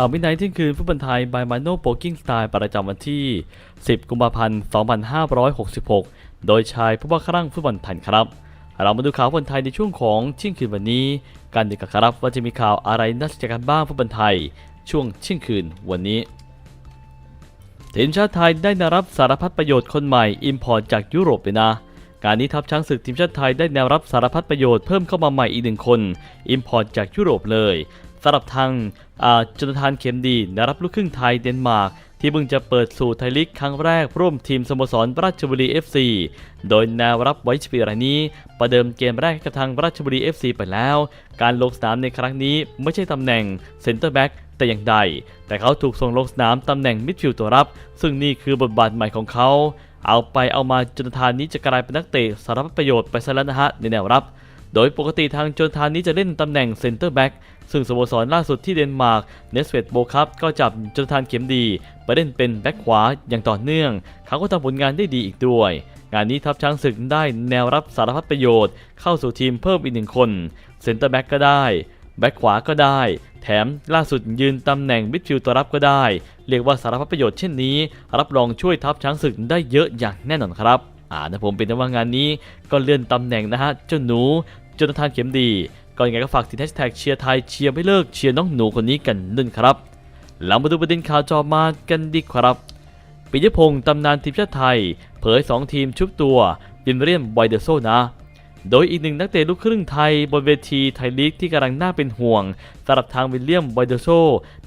ข่าววินัยที่คืนฟุตบอลไทยบายมาโนโปกิ้งสไตล์ประจำวันที่ 10 กุมภาพันธ์ 2566 โดยชายผู้ว่าครั่งฟุตบอลไทยครับ เรามาดูข่าวฟุตบอลไทยในช่วงของเที่ยงคืนวันนี้กันดีกว่าครับว่าจะมีข่าวอะไรน่าสนใจกันบ้างฟุตบอลไทย ช่วงเที่ยงคืนวันนี้ทีมชาติไทยได้แนวรับสารพัดประโยชน์คนใหม่อิมพอร์ตจากยุโรปเลยนะ การนี้ทัพช้างศึกทีมชาติไทยได้แนวรับสารพัดประโยชน์เพิ่มเข้ามาใหม่อีกหนึ่งคนอิมพอร์ตจากยุโรปเลย สำหรับทางอ่าจนทานเข็มดีนรับลูกครึ่งไทยเดนมาร์กที่เพิ่งจะเปิดสู่ไทยลีกครั้งแรกร่วมทีมสโมสรราชบุรี FC โดยแนวรับไว้ชปีรายนี้ ประเดิมเกมแรกกับทางราชบุรี FC ไปแล้ว การลงสนามในครั้งนี้ไม่ใช่ตำแหน่งเซนเตอร์แบ็กแต่อย่างใด แต่เขาถูกส่งลงสนามตำแหน่งมิดฟิลด์ตัวรับ ซึ่งนี่คือบทบาทใหม่ของเขา เอาไปเอามาจนทานนี้จะกลายเป็นนักเตะสารพัดประโยชน์ไปซะแล้วนะฮะในแนวรับ โดยปกติทางจนทานนี้จะเล่นตำแหน่งเซนเตอร์แบ็กซึ่งสโมสรล่าสุดที่เดนมาร์กเนสเวตโบคัพก็จับจนทานเข็มดี ไปเล่นเป็นแบ็กขวาอย่างต่อเนื่อง เขาก็ทำผลงานได้ดีอีกด้วย งานนี้ทัพช้างศึกได้แนวรับสารพัดประโยชน์ เข้าสู่ทีมเพิ่มอีกหนึ่งคนเซนเตอร์แบ็กก็ได้แบ็กขวาก็ได้ แถมล่าสุดยืนตำแหน่งมิดฟิลด์ตัวรับก็ได้ เรียกว่าสารพัดประโยชน์เช่นนี้ รับรองช่วยทัพช้างศึกได้เยอะอย่างแน่นอนครับอ่านะผมเป็นแต่ว่างานนี้ก็เลื่อนตำแหน่งนะฮะเจ้าหนู จนทานเข็มดีก็ยังไงก็ฝากติดแฮชแท็กเชียร์ไทยเชียร์ไม่เลิกเชียร์น้องหนูคนนี้กันนึ่นครับเรามาดูประเด็นข่าวจอมากันดีครับปิยพงศ์ตำนานทีมชาติไทย เผย 2 ทีมชุบตัววินเรียมไวเดอร์โซนะ โดยอีกหนึ่งนักเตะลูกครึ่งไทยบนเวทีไทยลีกที่กำลังน่าเป็นห่วงสำหรับทางวิลเลียมบอยเดอร์โซ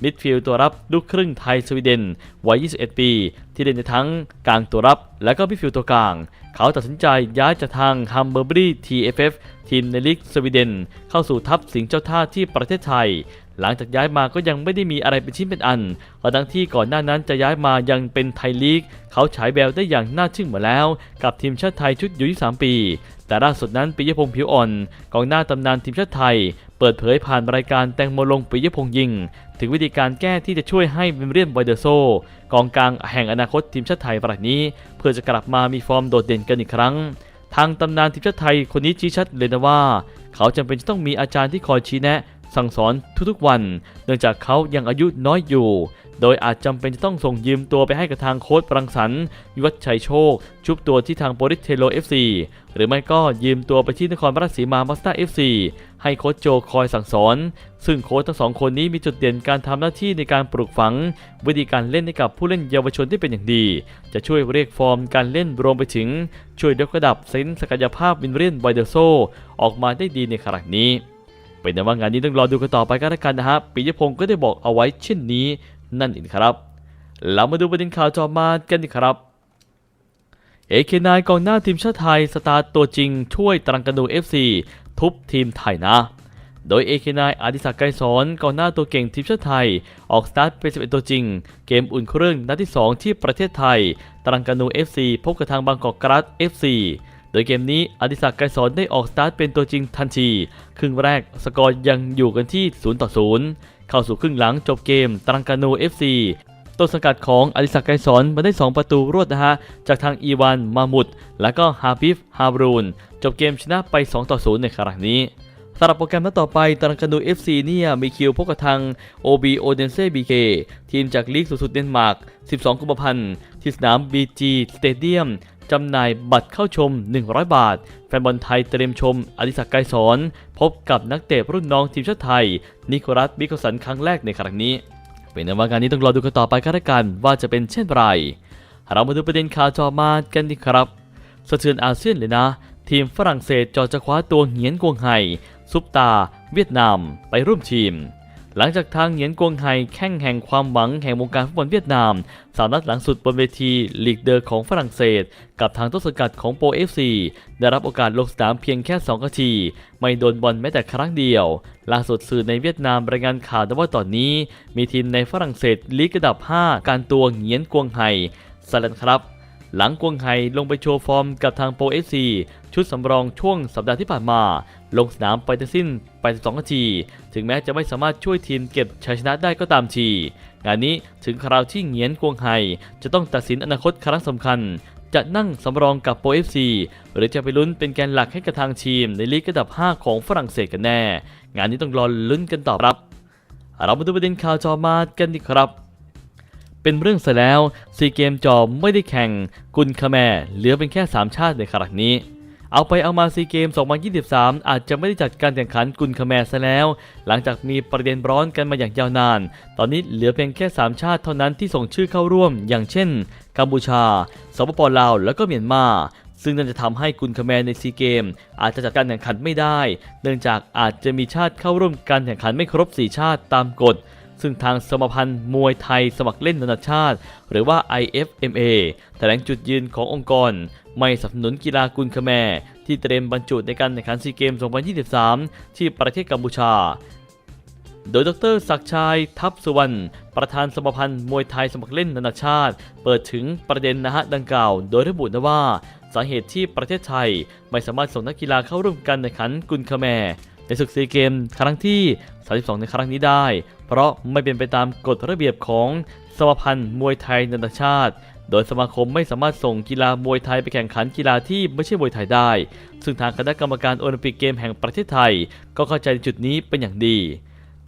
มิดฟิลด์ตัวรับลูกครึ่งไทยสวีเดนวัย 21 ปี ที่เล่นในทั้งกลางตัวรับ และก็มิดฟิลด์ตัวกลาง เขาตัดสินใจย้ายจากทางฮัมเบอร์บรีทีเอฟเอฟทีมในลีกสวีเดน เข้าสู่ทัพสิงห์เจ้าท่าที่ประเทศไทย หลังจากย้ายมาก็ยังไม่ได้มีอะไรเป็นชิ้นเป็นอันเพราะทั้งที่ก่อนหน้านั้นจะย้ายมายังเป็นไทยลีก เขาฉายแววได้อย่างน่าทึ่งมาแล้ว กับทีมชาติไทยชุดอยู่23ปี แต่ล่าสุดนั้นปิยพงษ์ผิวอ่อนกองหน้าตำนานทีมชาติไทย เปิดเผยผ่านรายการแตงโมลงปิยพงษ์ยิง ถึงวิธีการแก้ที่จะช่วยให้วิมเรียนไวเดอร์โซกองกลางแห่งอนาคตทีมชาติไทยรายนี้ เพื่อจะกลับมามีฟอร์มโดดเด่นกันอีกครั้งทางตำนานทีมชาติไทยคนนี้ชี้ชัดเลยนะว่า เขาจำเป็นจะต้องมีอาจารย์ที่คอยชี้แนะ สั่งสอนทุกๆวัน เนื่องจากเขายังอายุน้อยอยู่ โดยอาจจำเป็นจะต้องส่งยืมตัวไปให้กับทางโค้ชปรังสรรค์วิวัฒชัยโชค ชุบตัวที่ทางโปริสเทโล FC หรือไม่ก็ยืมตัวไปที่นครราชสีมามาสเตอร์ FC ให้โค้ชโจคอยสั่งสอน ซึ่งโค้ชทั้งสองคนนี้มีจุดเด่นการทำหน้าที่ในการปลูกฝัง วิธีการเล่นให้กับผู้เล่นเยาวชนที่เป็นอย่างดี จะช่วยเรียกฟอร์มการเล่นรวมไปถึง ช่วยยกระดับเซนส์ศักยภาพวินเรียนไวเดอร์โซออกมาได้ดีในขณะนี้ เป็นแต่ว่างานนี้ต้องรอดูกันต่อไปกันละกันนะฮะปิยพงศ์ก็ได้บอกเอาไว้เช่นนี้นั่นเองครับเรามาดูประเด็นข่าวจอมากันดีครับเอเคนายกองหน้าทีมชาติไทย สตาร์ตัวจริง ช่วยตรังกระดู FC ทุบทีมไทยนะ โดยเอเคนายอดิศักดิ์ไกรสอนกองหน้าตัวเก่งทีมชาติไทย ออกสตาร์ทเป็น11ตัวจริง เกมอุ่นเครื่องนัดที่ 2 ที่ประเทศไทย ตรังกานู FC พบกับทางบางกอกกราส FC โดยเกมนี้อดิศักดิ์ไกรสอนได้ออกสตาร์ทเป็นตัวจริงทันที ครึ่งแรกสกอร์ยังอยู่กันที่ 0 ต่อ 0 เข้าสู่ครึ่งหลังจบเกมตรังกานู FC ต้นสังกัดของอดิศักดิ์ไกรสอนมาได้ 2 ประตูรวดนะฮะ จากทางอีวาน มามุด และก็ฮาบิฟ ฮาบรูน จบเกมชนะไป 2 ต่อ 0 ในครั้งนี้สำหรับโปรแกรมนัดต่อไปตรังกานู FC เนี่ยมีคิวพบกับทาง OB o d e n s e BK ทีมจากลีกสูงสุดเดนมาร์ก 12 กุมภาพันธ์ ที่สนาม BG Stadium จำหน่ายบัตรเข้าชม 100 บาท แฟนบอลไทยเตรียมชมอดิศักดิ์ไกรสอนพบกับนักเตะรุ่นน้องทีมชาติไทย นิโคลัสบิโกสันครั้งแรกในครั้งนี้ เป็นนว่างานนี้ต้องรอดูกันต่อไปกันละกันว่าจะเป็นเช่นไร เรามาดูประเด็นข่าวจอมากันดีครับ สะเทือนอาเซียนเลยนะ ทีมฝรั่งเศสจอจะคว้าตัวเหงียนกวงไห่ซุปตา เวียดนาม ไปร่วมทีม หลังจากทางเหงียนกวงไห่แข่งแห่งความหวังแห่งวงการฟุตบอลเวียดนามสามนัดหลังสุดบนเวทีลีกเดอร์ของฝรั่งเศส กับทางต้นสังกัดของโปเอฟซีได้รับโอกาสลงสนามเพียงแค่2นาที ไม่โดนบอลแม้แต่ครั้งเดียว ล่าสุดสื่อในเวียดนามรายงานข่าวว่าตอนนี้ มีทีมในฝรั่งเศสลีกระดับ 5 การตัวเหงียนกวงไห่สลันครับ หลังกวงไห่ลงไปโชว์ฟอร์มกับทางโปรเอฟซีชุดสำรองช่วงสัปดาห์ที่ผ่านมา ลงสนามไปทั้งสิ้น 82นาที ถึงแม้จะไม่สามารถช่วยทีมเก็บชัยชนะได้ก็ตามที งานนี้ถึงคราวที่เงียนกวงไห่จะต้องตัดสินอนาคตครั้งสำคัญ จะนั่งสำรองกับโปรเอฟซีหรือจะไปลุ้นเป็นแกนหลักให้กับทางทีมในลีกระดับ 5 ของฝรั่งเศสกันแน่ งานนี้ต้องรอลุ้นกันต่อครับ เรามาดูประเด็นข่าวจอมากันดีครับ เป็นเรื่องเสร็จแล้วซีเกมจอไม่ได้แข่ง กุนคาแมเหลือเป็นแค่ 3 ชาติในครั้งนี้ เอาไปเอามาซีเกม 2023 อาจจะไม่ได้จัดการแข่งขันกุนคาแมซะแล้ว หลังจากมีประเด็นร้อนกันมาอย่างยาวนาน ตอนนี้เหลือเพียงแค่ 3 ชาติเท่านั้นที่ส่งชื่อเข้าร่วม อย่างเช่น กัมพูชา สปปลาว แล้วก็เมียนมาซึ่งนั่นจะทำให้กุนคาแมร์ในซีเกม อาจจะจัดการแข่งขันไม่ได้ เนื่องจากอาจจะมีชาติเข้าร่วมการแข่งขันไม่ครบ 4 ชาติตามกฎ ซึ่งทางสมาพันธ์มวยไทยสมัครเล่นนานาชาติ หรือว่า IFMA แถลงจุดยืนขององค์กร ไม่สนับสนุนกีฬากุนคแมที่เตรียมบรรจุในการแข่งขันซีเกม 2023 ที่ประเทศกัมพูชา โดยดรศักชัยทัพสุวรรณประธานสมาพันธ์มวยไทยสมัครเล่นนานาชาติ เปิดถึงประเด็นนะฮะดังกล่าว โดยระบุนะว่า สาเหตุที่ประเทศไทย ไม่สามารถส่งนักกีฬาเข้าร่วมการแข่งขันกุนคาแมในศึกซีเกม ครั้งที่ 32 ในครั้งนี้ได้ เพราะไม่เป็นไปตามกฎระเบียบของสมาพันธ์มวยไทยนานาชาติ โดยสมาคมไม่สามารถส่งกีฬามวยไทยไปแข่งขันกีฬาที่ไม่ใช่มวยไทยได้ ซึ่งทางคณะกรรมการโอลิมปิกเกมแห่งประเทศไทย ก็เข้าใจจุดนี้เป็นอย่างดี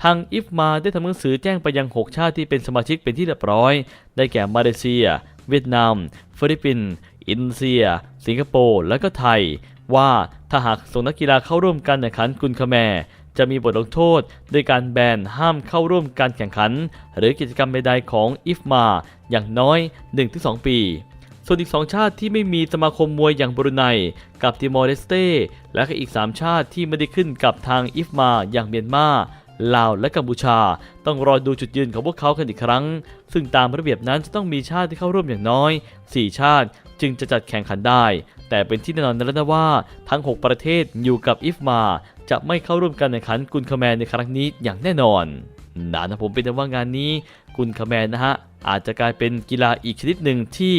ทางอิฟมาได้ทำหนังสือแจ้งไปยัง 6 ชาติที่เป็นสมาชิกเป็นที่เรียบร้อย ได้แก่มาเลเซีย เวียดนาม ฟิลิปปินส์อินโดนีเซีย สิงคโปร์ และก็ไทย ว่าถ้าหากส่งนักกีฬาเข้าร่วมการแข่งขันกุนคาแม จะมีบทลงโทษด้วยการแบนห้ามเข้าร่วมการแข่งขัน หรือกิจกรรมใดๆของอิฟมาอย่างน้อย 1-2 ปี ส่วนอีก 2 ชาติที่ไม่มีสมาคมมวยอย่างบรูไนกับติมอร์เลสเต้และก็อีก 3 ชาติที่ไม่ได้ขึ้นกับทางอิฟมาอย่างเมียนมาลาวและกัมพูชา ต้องรอดูจุดยืนของพวกเขากันอีกครั้ง ซึ่งตามระเบียบนั้นจะต้องมีชาติที่เข้าร่วมอย่างน้อย 4 ชาติ จึงจะจัดแข่งขันได้ แต่เป็นที่แน่นอนแล้วนะว่าทั้ง 6 ประเทศอยู่กับอิฟมา จะไม่เข้าร่วมการแข่งขันกุนคาแมนในครั้งนี้อย่างแน่นอนนะนะผมเป็นแต่ว่างานนี้กุนคาแมนนะฮะอาจจะกลายเป็นกีฬาอีกชนิดหนึ่งที่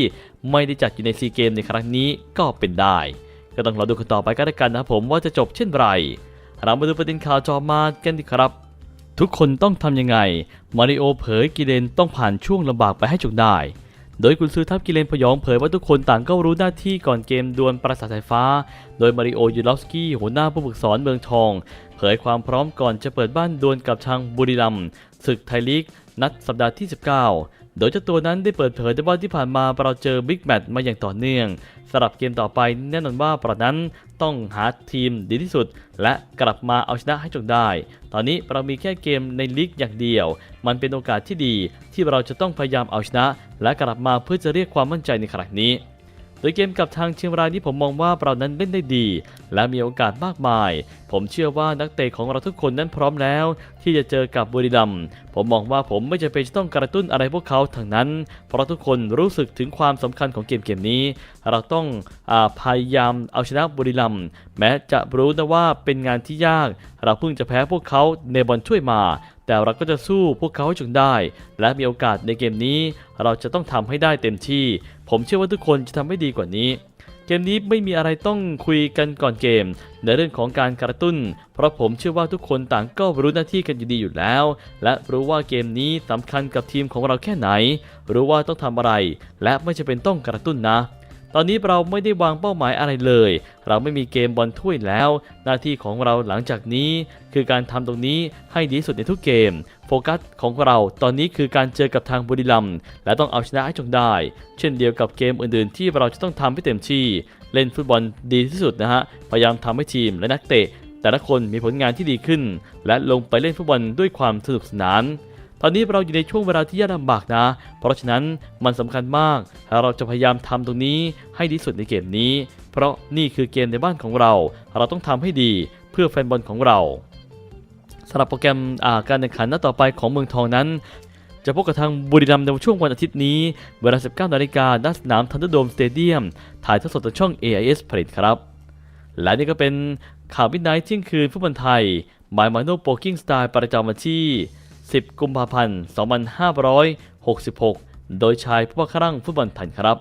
ไม่ได้จัดอยู่ในซีเกมในครั้งนี้ก็เป็นได้ ก็ต้องรอดูกันต่อไปก็แล้วกันนะครับผมว่าจะจบเช่นไรเรามาดูประเด็นข่าวจอมากันดีครับ ทุกคนต้องทำยังไง มาริโอเผยกิเลนต้องผ่านช่วงลำบากไปให้จงได้ โดยกุนซือทัพกิเลนพยองเผยว่าทุกคนต่างก็รู้หน้าที่ก่อนเกมดวลปราสาทสายฟ้า โดยมาริโอยูลอฟสกี้หัวหน้าผู้ฝึกสอนเมืองทอง เผยความพร้อมก่อนจะเปิดบ้านดวลกับทางบุรีรัมย์ศึกไทยลีก นัดสัปดาห์ที่ 19 โดยเจ้าตัวนั้นได้เปิดเผยด้วยว่าที่ผ่านมาเราเจอบิ๊กแมตช์มาอย่างต่อเนื่องสำหรับเกมต่อไปแน่นอนว่าเรานั้น ต้องหาทีมดีที่สุด และกลับมาเอาชนะให้จงได้ ตอนนี้เรามีแค่เกมในลีกอย่างเดียว มันเป็นโอกาสที่ดีที่เราจะต้องพยายามเอาชนะ และกลับมาเพื่อจะเรียกความมั่นใจในครั้งนี้ ดยเกมกับทางเชียงรายนี้ผมมองว่าเรานั้นเล่นได้ดี และมีโอกาสมากมาย ผมเชื่อว่านักเตะของเราทุกคนนั้นพร้อมแล้ว ที่จะเจอกับบุรีรัมย์ผมมองว่าผมไม่จำเป็นจะต้องกระตุ้นอะไรพวกเขาทั้งนั้น เพราะทุกคนรู้สึกถึงความสำคัญของเกมเกมนี้ เราต้องอพยายามเอาชนะบุรีรัมย์แม้จะรู้นะว่าเป็นงานที่ยาก เราเพิ่งจะแพ้พวกเขาในบอลช่วยมาแต่เราก็จะสู้พวกเขาให้จงได้ และมีโอกาสในเกมนี้ เราจะต้องทำให้ได้เต็มที่ ผมเชื่อว่าทุกคนจะทำให้ดีกว่านี้ เกมนี้ไม่มีอะไรต้องคุยกันก่อนเกม ในเรื่องของการกระตุ้น เพราะผมเชื่อว่าทุกคนต่างก็รู้หน้าที่กันอยู่ดีอยู่แล้ว และรู้ว่าเกมนี้สำคัญกับทีมของเราแค่ไหน รู้ว่าต้องทำอะไร และไม่จำเป็นต้องกระตุ้นนะ ตอนนี้เราไม่ได้วางเป้าหมายอะไรเลย เราไม่มีเกมบอลถ้วยแล้ว หน้าที่ของเราหลังจากนี้ คือการทำตรงนี้ให้ดีสุดในทุกเกม โฟกัสของเราตอนนี้คือการเจอกับทางบุรีรัมย์และต้องเอาชนะให้จงได้ เช่นเดียวกับเกมอื่นๆ ที่เราจะต้องทำให้เต็มที่ เล่นฟุตบอลดีที่สุดนะฮะ พยายามทำให้ทีมและนักเตะ แต่ละคนมีผลงานที่ดีขึ้น และลงไปเล่นฟุตบอลด้วยความสนุกสนาน ตอนนี้เราอยู่ในช่วงเวลาที่ยากลำบากนะ เพราะฉะนั้นมันสำคัญมากเราจะพยายามทำตรงนี้ให้ดีสุดในเกมนี้ เพราะนี่คือเกมในบ้านของเรา เราต้องทำให้ดีเพื่อแฟนบอลของเราสำหรับโปรแกรมการแข่งขันนัดต่อไปของเมืองทองนั้นจะพบกับทางบุรีรัมย์ในช่วงวันอาทิตย์นี้ เวลา 19 นาฬิกาณสนามทันเดอร์โดมสเตเดียม ถ่ายทอดสดทางช่อง AIS ผลิตครับ และนี่ก็เป็นข่าววินไนท์เที่ยงคืนฟุตบอลไทยบายมาโนโปกิ้งสไตล์ประจำวันที่ 10 กุมภาพันธ์ 2566 โดยชายผู้ว่าครั่งฟุตบอลไทยครับ